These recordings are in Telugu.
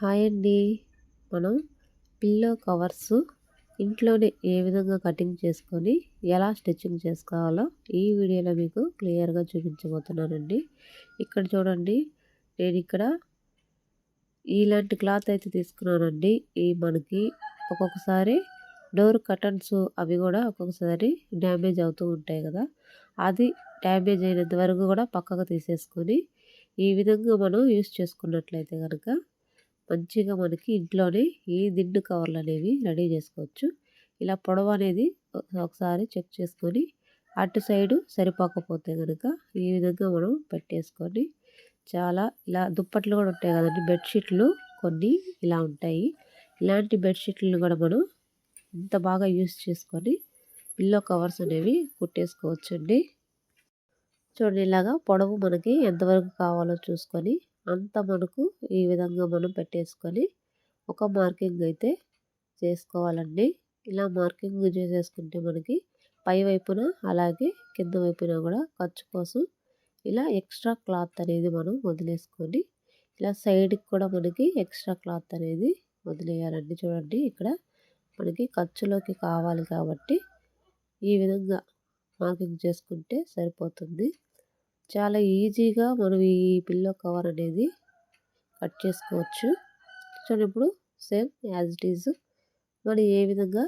హాయ్ అండి. మనం పిల్లో కవర్స్ ఇంట్లోనే ఏ విధంగా కటింగ్ చేసుకొని ఎలా స్టిచ్చింగ్ చేసుకోవాలో ఈ వీడియోలో మీకు క్లియర్గా చూపించబోతున్నానండి. ఇక్కడ చూడండి నేను ఇక్కడ ఇలాంటి క్లాత్ అయితే తీసుకున్నానండి. ఈ మనకి ఒక్కొక్కసారి డోర్ కటన్స్ అవి కూడా ఒక్కొక్కసారి డ్యామేజ్ అవుతూ ఉంటాయి కదా. అది డ్యామేజ్ అయినంత వరకు కూడా పక్కకు తీసేసుకొని ఈ విధంగా మనం యూస్ చేసుకున్నట్లయితే కనుక మంచిగా మనకి ఇంట్లోనే ఈ దిండు కవర్లు అనేవి రెడీ చేసుకోవచ్చు. ఇలా పొడవు అనేది ఒకసారి చెక్ చేసుకొని అటు సైడు సరిపోకపోతే కనుక ఈ విధంగా మనం పెట్టేసుకొని చాలా ఇలా దుప్పట్లు కూడా ఉంటాయి కదండి బెడ్షీట్లు కొన్ని ఇలా ఉంటాయి. ఇలాంటి బెడ్షీట్లను కూడా మనం ఇంత బాగా యూస్ చేసుకొని పిల్లో కవర్స్ అనేవి కుట్టేసుకోవచ్చండి. చూడండి ఇలాగా పొడవు మనకి ఎంతవరకు కావాలో చూసుకొని అంత మనకు ఈ విధంగా మనం పెట్టేసుకొని ఒక మార్కింగ్ అయితే చేసుకోవాలండి. ఇలా మార్కింగ్ చేసేసుకుంటే మనకి పై వైపున అలాగే కింద వైపున కూడా ఖర్చు కోసం ఇలా ఎక్స్ట్రా క్లాత్ అనేది మనం వదిలేసుకొని ఇలా సైడ్కి కూడా మనకి ఎక్స్ట్రా క్లాత్ అనేది వదిలేయాలండి. చూడండి ఇక్కడ మనకి ఖర్చులోకి కావాలి కాబట్టి ఈ విధంగా మార్కింగ్ చేసుకుంటే సరిపోతుంది. చాలా ఈజీగా మనం ఈ పిల్లో కవర్ అనేది కట్ చేసుకోవచ్చు. చూడండి ఇప్పుడు సేమ్ యాజ్ ఇట్ ఈజ్ మనం ఏ విధంగా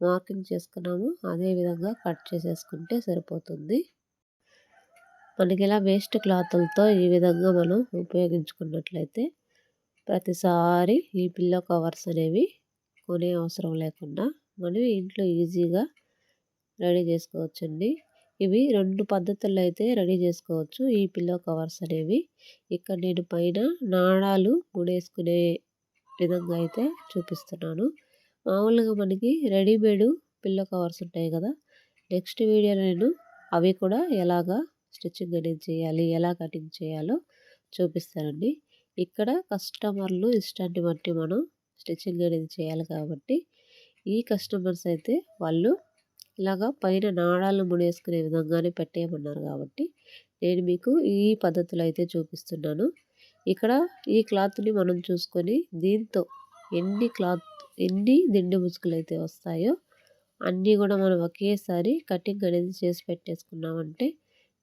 మార్కింగ్ చేసుకున్నామో అదే విధంగా కట్ చేసేసుకుంటే సరిపోతుంది. మనకి ఇలా వేస్ట్ క్లాతులతో ఈ విధంగా మనం ఉపయోగించుకున్నట్లయితే ప్రతిసారి ఈ పిల్లో కవర్స్ అనేవి కొనే అవసరం లేకుండా మనం ఇంట్లో ఈజీగా రెడీ చేసుకోవచ్చండి. ఇవి రెండు పద్ధతుల్లో అయితే రెడీ చేసుకోవచ్చు. ఈ పిల్లో కవర్స్ అనేవి. ఇక్కడ నేను పైన నాణాలు ముడేసుకునే విధంగా అయితే చూపిస్తున్నాను. మామూలుగా మనకి రెడీమేడ్ పిల్లో కవర్స్ ఉంటాయి కదా. నెక్స్ట్ వీడియోలో నేను అవి కూడా ఎలాగా స్టిచ్చింగ్ అనేది చేయాలి ఎలా కటింగ్ చేయాలో చూపిస్తానండి. ఇక్కడ కస్టమర్లు ఇష్టాన్ని బట్టి మనం స్టిచ్చింగ్ అనేది చేయాలి కాబట్టి ఈ కస్టమర్స్ అయితే వాళ్ళు ఇలాగా పైన నాడాలు ముడేసుకునే విధంగానే పెట్టేయమన్నారు కాబట్టి నేను మీకు ఈ పద్ధతిలో అయితే చూపిస్తున్నాను. ఇక్కడ ఈ క్లాత్ని మనం చూసుకొని దీంతో ఎన్ని క్లాత్ ఎన్ని దిండు ముసుగులు అయితే వస్తాయో అన్నీ కూడా మనం ఒకేసారి కటింగ్ అనేది చేసి పెట్టేసుకున్నామంటే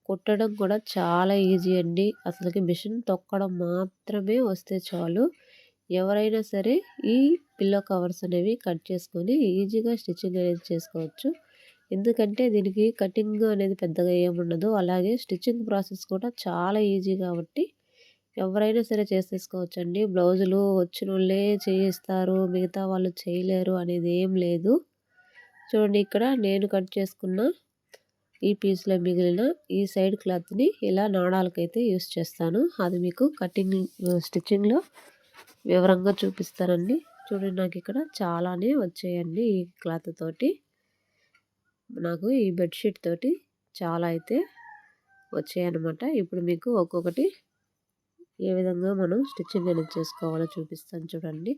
కుట్టడం కూడా చాలా ఈజీ అండి. అసలుకి మిషన్ తొక్కడం మాత్రమే వస్తే చాలు. ఎవరైనా సరే ఈ పిల్లో కవర్స్ అనేవి కట్ చేసుకొని ఈజీగా స్టిచ్చింగ్ అనేది చేసుకోవచ్చు. ఎందుకంటే దీనికి కటింగ్ అనేది పెద్దగా ఏముండదు. అలాగే స్టిచ్చింగ్ ప్రాసెస్ కూడా చాలా ఈజీ కాబట్టి ఎవరైనా సరే చేసేసుకోవచ్చండి. బ్లౌజులు వచ్చిన వాళ్ళే చేయిస్తారు మిగతా వాళ్ళు చేయలేరు అనేది ఏం లేదు. చూడండి ఇక్కడ నేను కట్ చేసుకున్న ఈ పీస్లో మిగిలిన ఈ సైడ్ క్లాత్ని ఇలా నాడాలకైతే యూస్ చేస్తాను. అది మీకు కటింగ్ స్టిచ్చింగ్లో వివరంగా చూపిస్తానండి. చూడండి నాకు ఇక్కడ చాలానే వచ్చాయండి ఈ క్లాత్ తోటి. నాకు ఈ బెడ్షీట్ తోటి చాలా అయితే వచ్చాయన్నమాట. ఇప్పుడు మీకు ఒక్కొక్కటి ఏ విధంగా మనం స్టిచ్చింగ్ అనేది చేసుకోవాలో చూపిస్తాను చూడండి.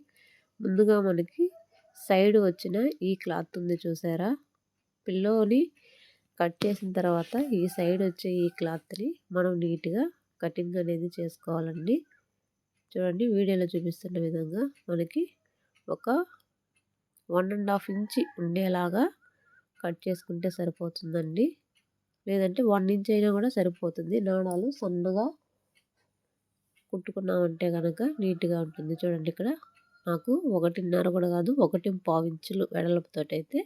ముందుగా మనకి సైడ్ వచ్చిన ఈ క్లాత్ ఉంది చూసారా? పిల్లోని కట్ చేసిన తర్వాత ఈ సైడ్ వచ్చే ఈ క్లాత్ని మనం నీట్గా కటింగ్ అనేది చేసుకోవాలండి. చూడండి వీడియోలో చూపిస్తున్న విధంగా మనకి ఒక వన్ అండ్ హాఫ్ ఇంచి ఉండేలాగా కట్ చేసుకుంటే సరిపోతుందండి. లేదంటే వన్ ఇంచ్ అయినా కూడా సరిపోతుంది. నాణాలు సన్నగా కుట్టుకున్నామంటే కనుక నీట్గా ఉంటుంది. చూడండి ఇక్కడ. నాకు ఒకటిన్నర కూడా కాదు ఒకటి పావు ఇంచులు వెడల్పుతో అయితే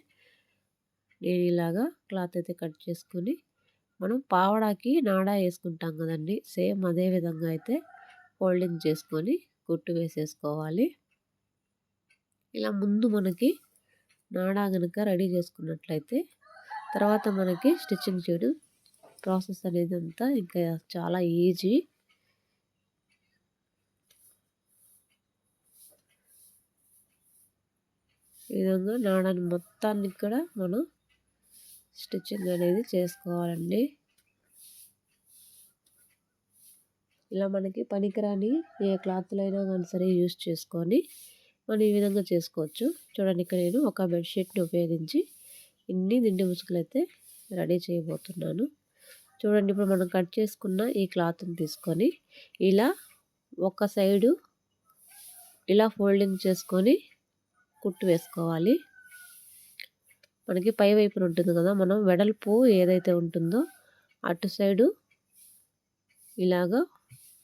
నేను ఇలాగా క్లాత్ అయితే కట్ చేసుకొని మనం పావడాకి నాడా వేసుకుంటాం కదండి. సేమ్ అదే విధంగా అయితే ఫోల్డింగ్ చేసుకొని కుట్టు వేసేసుకోవాలి. ఇలా ముందు మనకి నాడా కనుక రెడీ చేసుకున్నట్లయితే తర్వాత మనకి స్టిచ్చింగ్ చేయడం ప్రాసెస్ అనేది అంతా ఇంకా చాలా ఈజీ. ఈ విధంగా నాడాన్ని మొత్తాన్ని కూడా మనం స్టిచ్చింగ్ అనేది చేసుకోవాలండి. ఇలా మనకి పనికిరాని ఏ క్లాత్లైనా కానీ సరే యూస్ చేసుకొని మనం ఈ విధంగా చేసుకోవచ్చు. చూడండి ఇక్కడ నేను ఒక బెడ్షీట్ని ఉపయోగించి ఇన్ని దిండి ముసుగులు అయితే రెడీ చేయబోతున్నాను. చూడండి ఇప్పుడు మనం కట్ చేసుకున్న ఈ క్లాత్ని తీసుకొని ఇలా ఒక సైడు ఇలా ఫోల్డింగ్ చేసుకొని కుట్టు వేసుకోవాలి. మనకి పై వైపున ఉంటుంది కదా మనం వెడల్పు ఏదైతే ఉంటుందో అటు సైడు ఇలాగా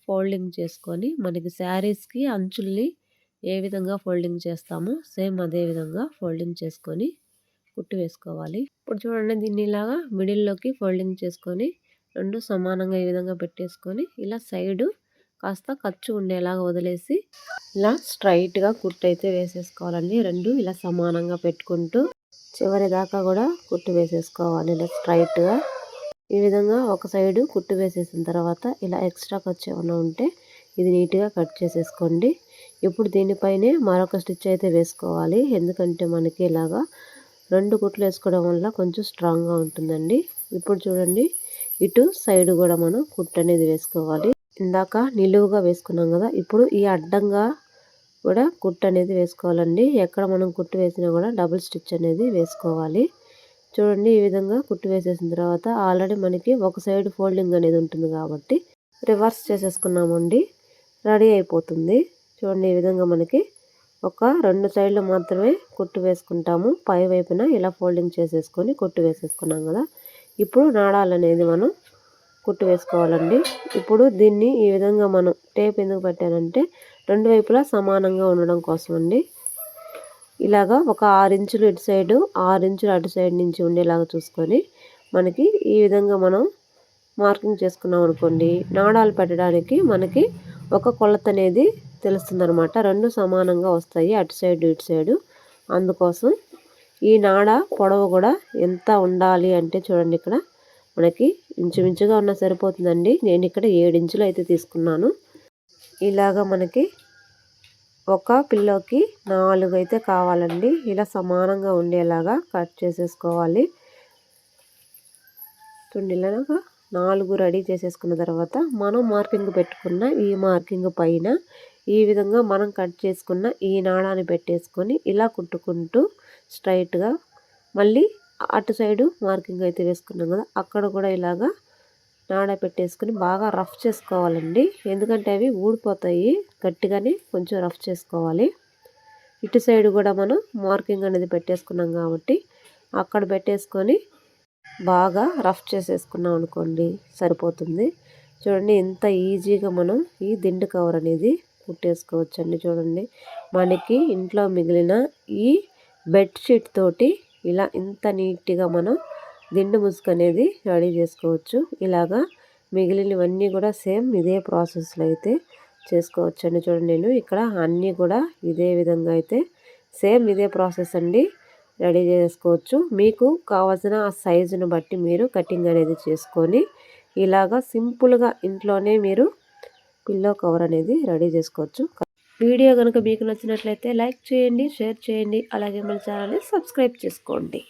ఫోల్డింగ్ చేసుకొని మనకి శారీస్కి అంచుల్ని ఏ విధంగా ఫోల్డింగ్ చేస్తామో సేమ్ అదే విధంగా ఫోల్డింగ్ చేసుకొని కుట్టు వేసుకోవాలి. ఇప్పుడు చూడండి దీన్ని ఇలాగా మిడిల్లోకి ఫోల్డింగ్ చేసుకొని రెండు సమానంగా ఈ విధంగా పెట్టేసుకొని ఇలా సైడు కాస్త ఖర్చు ఉండేలాగా వదిలేసి ఇలా స్ట్రైట్గా కుట్టు అయితే వేసేసుకోవాలండి. రెండు ఇలా సమానంగా పెట్టుకుంటూ చివరి దాకా కూడా కుట్టు వేసేసుకోవాలి ఇలా స్ట్రైట్గా. ఈ విధంగా ఒక సైడు కుట్టు వేసేసిన తర్వాత ఇలా ఎక్స్ట్రా ఖర్చు ఏమైనా ఉంటే ఇది నీట్గా కట్ చేసేసుకోండి. ఇప్పుడు దీనిపైనే మరొక స్టిచ్ అయితే వేసుకోవాలి. ఎందుకంటే మనకి ఇలాగా రెండు కుట్లు వేసుకోవడం వల్ల కొంచెం స్ట్రాంగ్గా ఉంటుందండి. ఇప్పుడు చూడండి ఇటు సైడ్ కూడా మనం కుట్టు అనేది వేసుకోవాలి. ఇందాక నిలువుగా వేసుకున్నాం కదా ఇప్పుడు ఈ అడ్డంగా కూడా కుట్టు అనేది వేసుకోవాలండి. ఎక్కడ మనం కుట్టు వేసినా కూడా డబుల్ స్టిచ్ అనేది వేసుకోవాలి. చూడండి ఈ విధంగా కుట్టు వేసేసిన తర్వాత ఆల్రెడీ మనకి ఒక సైడ్ ఫోల్డింగ్ అనేది ఉంటుంది కాబట్టి రివర్స్ చేసేసుకున్నామండి. రెడీ అయిపోతుంది. చూడండి ఈ విధంగా మనకి ఒక రెండు సైడ్లు మాత్రమే కుట్టు వేసుకుంటాము. పై వైపున ఇలా ఫోల్డింగ్ చేసేసుకొని కుట్టు వేసేసుకున్నాం కదా. ఇప్పుడు నాడాలు అనేది మనం కుట్టు వేసుకోవాలండి. ఇప్పుడు దీన్ని ఈ విధంగా మనం టేప్ ఎందుకు పెట్టానంటే రెండు వైపులా సమానంగా ఉండడం కోసం అండి ఇలాగా ఒక ఆరు ఇంచులు ఇటు సైడు ఆరు ఇంచులు అటు సైడ్ నుంచి ఉండేలాగా చూసుకొని మనకి ఈ విధంగా మనం మార్కింగ్ చేసుకున్నాం అనుకోండి. నాడాలు పెట్టడానికి మనకి ఒక కొలత అనేది తెలుస్తుంది అనమాట రెండు సమానంగా వస్తాయి అటు సైడ్ ఇటు సైడు. అందుకోసం ఈ నాడ పొడవు కూడా ఎంత ఉండాలి అంటే చూడండి ఇక్కడ. మనకి ఇంచుమించుగా ఉన్న సరిపోతుందండి. నేను ఇక్కడ ఇంచులు అయితే తీసుకున్నాను. ఇలాగ మనకి ఒక పిల్లోకి నాలుగు అయితే కావాలండి. ఇలా సమానంగా ఉండేలాగా కట్ చేసేసుకోవాలి. తుండిలాగా నాలుగు రెడీ చేసేసుకున్న తర్వాత మనం మార్కింగ్ పెట్టుకున్న ఈ మార్కింగ్ పైన ఈ విధంగా మనం కట్ చేసుకున్న ఈ నాడాన్ని పెట్టేసుకొని ఇలా కుట్టుకుంటూ స్ట్రైట్గా మళ్ళీ అటు సైడు మార్కింగ్ అయితే వేసుకున్నాం కదా అక్కడ కూడా ఇలాగా నాడ పెట్టేసుకుని బాగా రఫ్ చేసుకోవాలండి. ఎందుకంటే అవి ఊడిపోతాయి గట్టిగానే కొంచెం రఫ్ చేసుకోవాలి. ఇటు సైడ్ కూడా మనం మార్కింగ్ అనేది పెట్టేసుకున్నాం కాబట్టి అక్కడ పెట్టేసుకొని బాగా రఫ్ చేసేసుకున్నాం అనుకోండి సరిపోతుంది. చూడండి ఎంత ఈజీగా మనం ఈ దిండు కవర్ అనేది కుట్టేసుకోవచ్చు అండి చూడండి. మనకి ఇంట్లో మిగిలిన ఈ బెడ్షీట్ తోటి ఇలా ఇంత నీట్గా మనం దిండు ముసుగు అనేది రెడీ చేసుకోవచ్చు. ఇలాగా మిగిలినవన్నీ కూడా సేమ్ ఇదే ప్రాసెస్లో అయితే చేసుకోవచ్చు అండి చూడండి నేను. ఇక్కడ అన్నీ కూడా ఇదే విధంగా అయితే సేమ్ ఇదే ప్రాసెస్ అండి రెడీ చేసుకోవచ్చు. మీకు కావాల్సిన ఆ సైజును బట్టి మీరు కటింగ్ అనేది చేసుకొని ఇలాగా సింపుల్గా ఇంట్లోనే మీరు పిల్లో కవర్ అనేది రెడీ చేసుకోవచ్చు. వీడియో కనుక మీకు నచ్చినట్లయితే లైక్ చేయండి షేర్ చేయండి అలాగే మన ఛానల్ని సబ్స్క్రైబ్ చేసుకోండి.